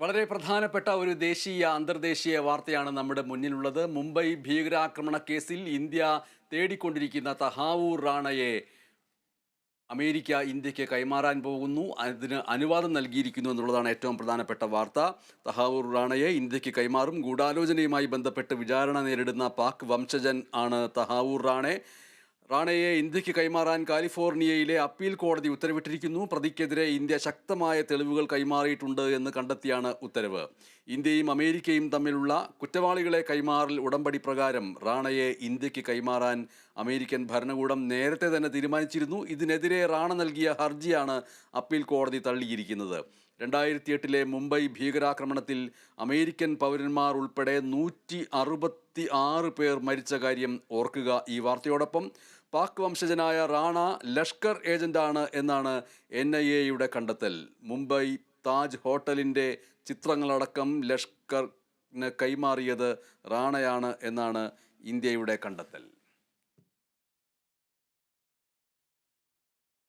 വളരെ പ്രധാനപ്പെട്ട ഒരു ദേശീയ അന്തർദേശീയ വാർത്തയാണ് നമ്മുടെ മുന്നിലുള്ളത്. മുംബൈ ഭീകരാക്രമണ കേസിൽ ഇന്ത്യ തേടിക്കൊണ്ടിരിക്കുന്ന തഹാവൂർ റാണയെ അമേരിക്ക ഇന്ത്യയ്ക്ക് കൈമാറാൻ പോകുന്നു. അതിന് അനുവാദം നൽകിയിരിക്കുന്നു എന്നുള്ളതാണ് ഏറ്റവും പ്രധാനപ്പെട്ട വാർത്ത. തഹാവൂർ റാണയെ ഇന്ത്യയ്ക്ക് കൈമാറും. ഗൂഢാലോചനയുമായി ബന്ധപ്പെട്ട് വിചാരണ നേരിടുന്ന പാക് വംശജൻ ആണ് തഹാവൂർ റാണെ. റാണയെ ഇന്ത്യയ്ക്ക് കൈമാറാൻ കാലിഫോർണിയയിലെ അപ്പീൽ കോടതി ഉത്തരവിട്ടിരിക്കുന്നു. പ്രതിക്കെതിരെ ഇന്ത്യ ശക്തമായ തെളിവുകൾ കൈമാറിയിട്ടുണ്ട് എന്ന് കണ്ടെത്തിയാണ് ഉത്തരവ്. ഇന്ത്യയും അമേരിക്കയും തമ്മിലുള്ള കുറ്റവാളികളെ കൈമാറൽ ഉടമ്പടി പ്രകാരം റാണയെ ഇന്ത്യയ്ക്ക് കൈമാറാൻ അമേരിക്കൻ ഭരണകൂടം നേരത്തെ തന്നെ തീരുമാനിച്ചിരുന്നു. ഇതിനെതിരെ റാണ നൽകിയ ഹർജിയാണ് അപ്പീൽ കോടതി തള്ളിയിരിക്കുന്നത്. രണ്ടായിരത്തി എട്ടിലെ മുംബൈ ഭീകരാക്രമണത്തിൽ അമേരിക്കൻ പൗരന്മാർ ഉൾപ്പെടെ നൂറ്റി അറുപത്തി ആറ് പേർ മരിച്ച കാര്യം ഓർക്കുക ഈ വാർത്തയോടൊപ്പം പാക് വംശജനായ റാണ ലഷ്കർ ഏജന്റാണ് എന്നാണ് എൻ ഐ എയുടെ കണ്ടെത്തൽ. മുംബൈ താജ് ഹോട്ടലിന്റെ ചിത്രങ്ങളടക്കം ലഷ്കറിന് കൈമാറിയത് റാണയാണ് എന്നാണ് ഇന്ത്യയുടെ കണ്ടെത്തൽ.